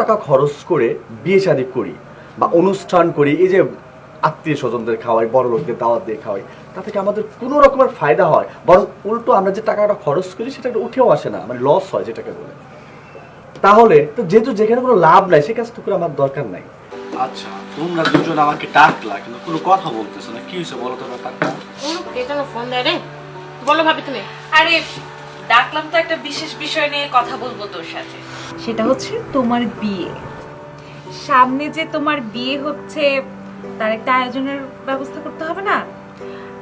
টাকা খরচ করে বিয়ে শাদী করি বা অনুষ্ঠান করি এই যে আত্মীয় স্বজনদের খাওয়াই বড় লোকদের দাওয়াত দিয়ে খাওয়াই তা থেকে আমাদের কোনো রকমের ফায়দা হয়? বরং উল্টো আমরা যে টাকাটা খরচ করি সেটা একটা উঠেও আসে না মানে লস হয় যেটাকে বলে। তাহলে তো যেহেতু যেখানে কোনো লাভ নাই সে কাজ তো করে আমার দরকার নাই। আচ্ছা তোমরা দুজন আমাকে ডাকলা কিন্তু কোনো কথা বলতেছো না কি হয়েছে বলো তো ব্যাপারটা? ফোন দেয় রে। বলো ভাবি তুমি। আরে ডাকলাম তো একটা বিশেষ বিষয় নিয়ে কথা বলব তোর সাথে। সেটা হচ্ছে তোমার বিয়ে। সামনে যে তোমার বিয়ে হচ্ছে, তার একটা আয়োজনের ব্যবস্থা করতে হবে না?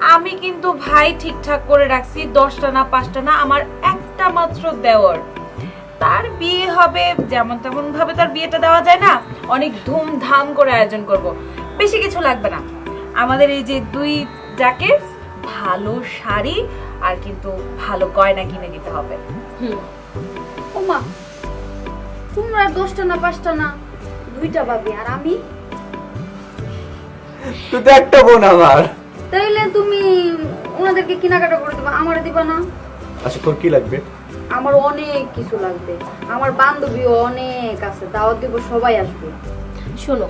আমি কিন্তু ভাই ঠিকঠাক করে রাখছি, দশটা না পাঁচটা না, আমার একটা মাত্র দেওয়ার। তার বিয়ে হবে, যেমন তেমন ভাবে তার বিয়েটা দেওয়া যায় না, অনেক ধুমধাম করে আয়োজন করব। বেশি কিছু লাগবে না। আমাদের এই যে দুই জ্যাকেট ভালো শাড়ি আর কিন্তু ভালো গয়না কিনে দিতে হবে। হুম। ওমা তোমরা দশটা না পাঁচটা না দুইটা পাবে আর আমি? তুই তো একটা বোন আমার। তাইলে তুমি ওনাদেরকে কেনাকাটা করে দিবা আমার দিবা না? আচ্ছা তোর কি লাগবে? আমার অনেক কিছু লাগবে আমার বান্ধবীও অনেক আছে দাওয়াত দিব সবাই আসবে। শোনো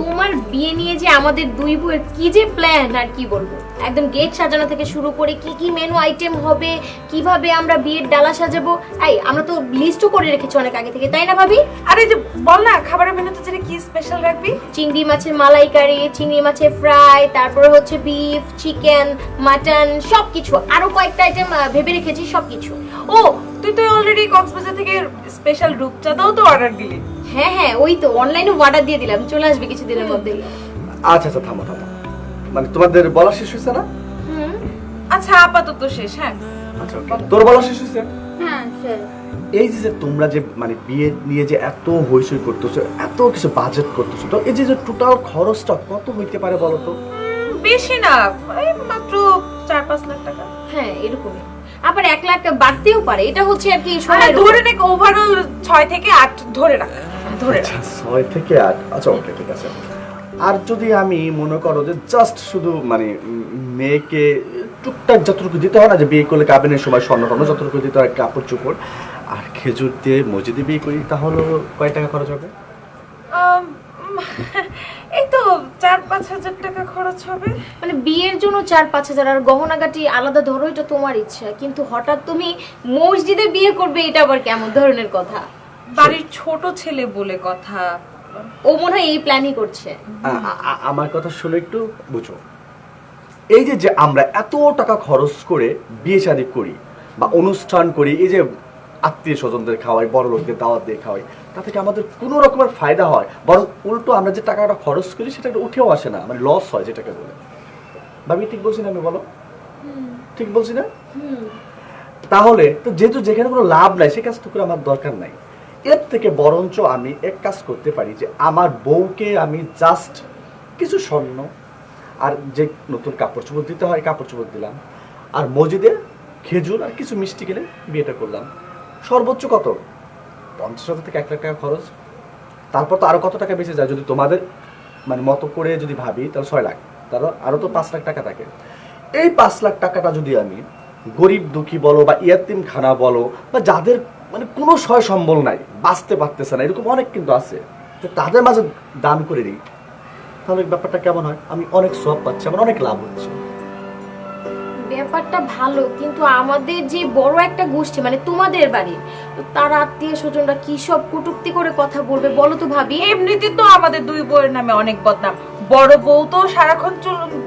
তোমার বিয়ে নিয়ে যে আমাদের দুই বইয়ের কি যে প্ল্যান আর কি বলব? একদম গেট সাজানো থেকে শুরু করে কি কি মেনু আইটেম হবে কীভাবে আমরা বিয়ের ডালা সাজাবো? এই আমরা তো লিস্টও করে রেখেছি অনেক আগে থেকে তাই না ভাবি? আরে যে বল না খাবারের মেনুতে যেটা কি স্পেশাল রাখবি? চিংড়ি মাছের মালাইকারি চিংড়ি মাছের ফ্রাই তারপরে হচ্ছে বিফ চিকেন মাটন সবকিছু। আরও কয়েকটা আইটেম ভেবে রেখেছি সবকিছু। ও তুই তো অলরেডি কক্সবাজার থেকে স্পেশাল রূপচাঁদাও তো অর্ডার দিলি। হ্যাঁ হ্যাঁ ওই তো অনলাইনে অর্ডার দিয়ে দিলাম চলে আসবে কিছুদিনের মধ্যে। আচ্ছা আচ্ছা থামো থামো। মানে তোমাদের বলা শেষ হয়েছে না? হুম। আচ্ছা আপাতত শেষ হ্যাঁ। আচ্ছা তোর বলা শেষ হয়েছে? হ্যাঁ এই যে তোমরা যে মানে বিয়ে নিয়ে যে এত হইচই করতেছো এত কিছু বাজেট করতেছো তো এই যে যে টোটাল খরচটা কত হইতে পারে বলো তো? বেশি না এই মাত্র চার পাঁচ লাখ টাকা। হ্যাঁ এরকমই। আবার এক লাখ বাড়তেও পারে। এটা হচ্ছে আর কি সময় ধরে নে ওভারঅল ছয় থেকে আট ধরে রাখ। ধরে রাখ। আচ্ছা ছয় থেকে আট। আচ্ছা ওকে ঠিক আছে। আর যদি আমি মনে করো যে জাস্ট শুধু মানে মেয়েকে টুকটাক যতটুকু দিতে হয় না যে বিয়ে করলে কাবিনের সময় স্বর্ণ টর্ণ যতটুকু দিতে হয় কাপড় চোপড় আর খেজুর দিয়ে মসজিদে বিয়ে করি তাহলে কয় টাকা খরচ হবে? চার পাঁচ হাজার টাকা খরচ হবে? মানে বিয়ের জন্য চার পাঁচ হাজার আর গহনাগাটি আলাদা ধরো এটা তোমার ইচ্ছা। কিন্তু হঠাৎ তুমি মসজিদে বিয়ে করবে এটা আবার কেমন ধরনের কথা? বাড়ির ছোট ছেলে বলে কথা। ও মনে হয় এই প্ল্যানই করছে। আমার কথা শুনে একটু বুঝো। এই যে যে আমরা এত টাকা খরচ করে বিয়ে শাদী করি বা অনুষ্ঠান করি এই যে আত্মীয় স্বজনদের খাওয়াই বড় লোকদের দাওয়াত দিয়ে খাওয়াই তা থেকে আমাদের কোনো রকমের ফায়দা হয়। বরং উল্টো আমরা যে টাকাটা খরচ করি সেটা উঠেও আসে না মানে লস হয় যেটাকে বলে। ভাবি ঠিক বলছি না আমি বলো। ঠিক বলছি না? তাহলে তো যেহেতু যেখানে কোনো লাভ নাই সে কাজ তো করে আমার দরকার নাই। এর থেকে বরঞ্চ আমি এক কাজ করতে পারি যে আমার বউকে আমি জাস্ট কিছু স্বর্ণ আর যে নতুন কাপড় চোপড় দিতে হয় কাপড় চোপড় দিলাম। আর মসজিদে খেজুর আর কিছু মিষ্টি কিনে বিয়েটা করলাম। সর্বোচ্চ কত? পঞ্চাশ হাজার থেকে এক লাখ টাকা খরচ। তারপর তো আরও কত টাকা বেঁচে যায়? যদি তোমাদের মানে মতো করে যদি ভাবি, তাহলে ছয় লাখ। তারপর আরও তো পাঁচ লাখ টাকা থাকে। এই পাঁচ লাখ টাকাটা যদি আমি গরিব দুঃখী বলো বা ইয়াতিম খানা বলো বা যাদের মানে কোনো সয় সম্বল নাই, বাঁচতে পারতেছে না, এরকম অনেক কিন্তু আছে। তো তাদের মাঝে দান করে দিই। তাহলে ব্যাপারটা কেমন হয়? আমি অনেক সব পাচ্ছি, আমার অনেক লাভ হচ্ছে। ব্যাপারটা ভালো কিন্তু আমাদের যে বড় একটা গোষ্ঠী মানে তোমাদের বাড়ির তার আত্মীয় স্বজনরা কি সব কটুক্তি করে কথা বলবে বলো তো ভাবি? এমনিতে তো আমাদের দুই বউয়ের নামে অনেক বদনাম। বড় বউ তো সারাক্ষণ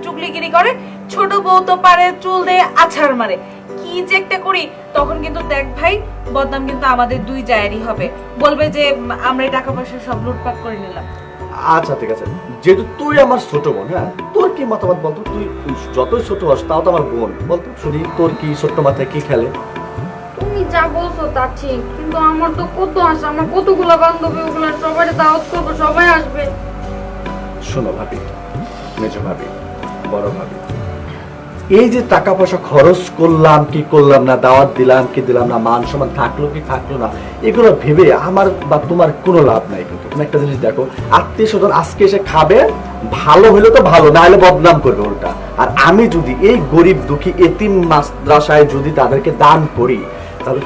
চুগলিগিরি করে ছোট বউ তো পারে চুল দিয়ে আছাড় মারে। কি যে একটা করি তখন কিন্তু দেখ ভাই বদনাম কিন্তু আমাদের দুই জায়েরই হবে। বলবে যে আমরা এই টাকা পয়সা সব লুটপাট করে নিলাম। আচ্ছা ঠিক আছে। যেহেতু তুই আমার ছোট বোন হ্যাঁ? তোর কি মতামত বলতো তুই যতই ছোট হস তাও তো আমার বোন। বলতো শুনি তোর কি ছোট্ট মাথায় কি খেলে? তুমি যা বলছো তা ঠিক কিন্তু আমার তো কত আসে আমার কতগুলো বান্ধবী ওগুলো সবাই দাওয়াত করব সবাই আসবে। শোনো ভাবি মেজ ভাবি বড় ভাবি এই যে টাকা পয়সা খরচ করলাম, কি করলাম না, দাওয়াত দিলাম, কি দিলাম না, মান সম্মান থাকল কি থাকল না, এগুলো ভেবে আমার বা তোমার কোনো লাভ নাই কিন্তু। তুমি একটা জিনিস দেখো, আত্মীয় স্বজন আজকে এসে খাবে, ভালো হলে তো ভালো না হলে বদনাম করবে ওটা আর আমি যদি এই গরিব দুঃখী এতিম মাদ্রাসায় যদি তাদেরকে দান করি, তাহলে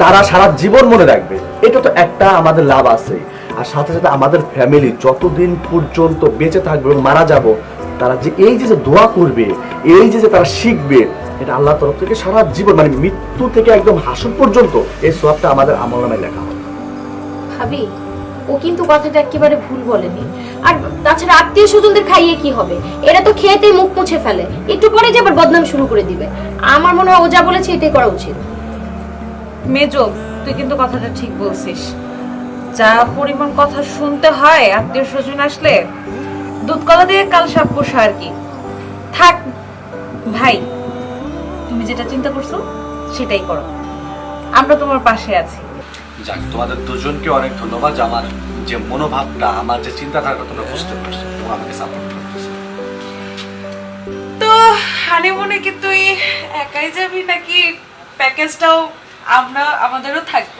তারা সারা জীবন মনে রাখবে। এটা তো একটা আমাদের লাভ আছে। আর সাথে সাথে আমাদের ফ্যামিলি যতদিন পর্যন্ত বেঁচে থাকবে মারা যাব তারা যে এই যে যে দোয়া করবে এই যে যে তারা শিখবে এটা আল্লাহ তরফ থেকে সারা জীবন মানে মৃত্যু থেকে একদম হাসন পর্যন্ত এই সোয়াবটা আমাদের আমল নামায় লেখা হবে। ভাবি ও কিন্তু কথাটা একেবারে ভুল বলেনি। আর তাছাড়া আত্মীয় স্বজনদের খাইয়ে কি হবে? এরা তো খেয়েতেই মুখ মুছে ফেলে। একটু পরে যে আবার বদনাম শুরু করে দিবে। আমার মনে হয় ও যা বলেছে এটাই করা উচিত। মেজো তুই কিন্তু কথাটা ঠিক বলছিস। যা পরিমাণ কথা শুনতে হয় আত্মীয় স্বজন আসলে দুধ কলা দিয়ে কাল সাপ পোষা আর কি। থাক ভাই তুমি যেটা চিন্তা করছ সেটাই করো। আমরা তোমার পাশে আছি। যাক তোমাদের দুজনকে অনেক ধন্যবাদ। আমার যে মনোভাবটা আমার যে চিন্তাধারাটা তোমরা বুঝতে পারছ এবং আমাকে সাপোর্ট করতেছো। তো হানিমুনে কি তুই একাই যাবি নাকি প্যাকেজটাও আমরা আমাদেরও থাকবে?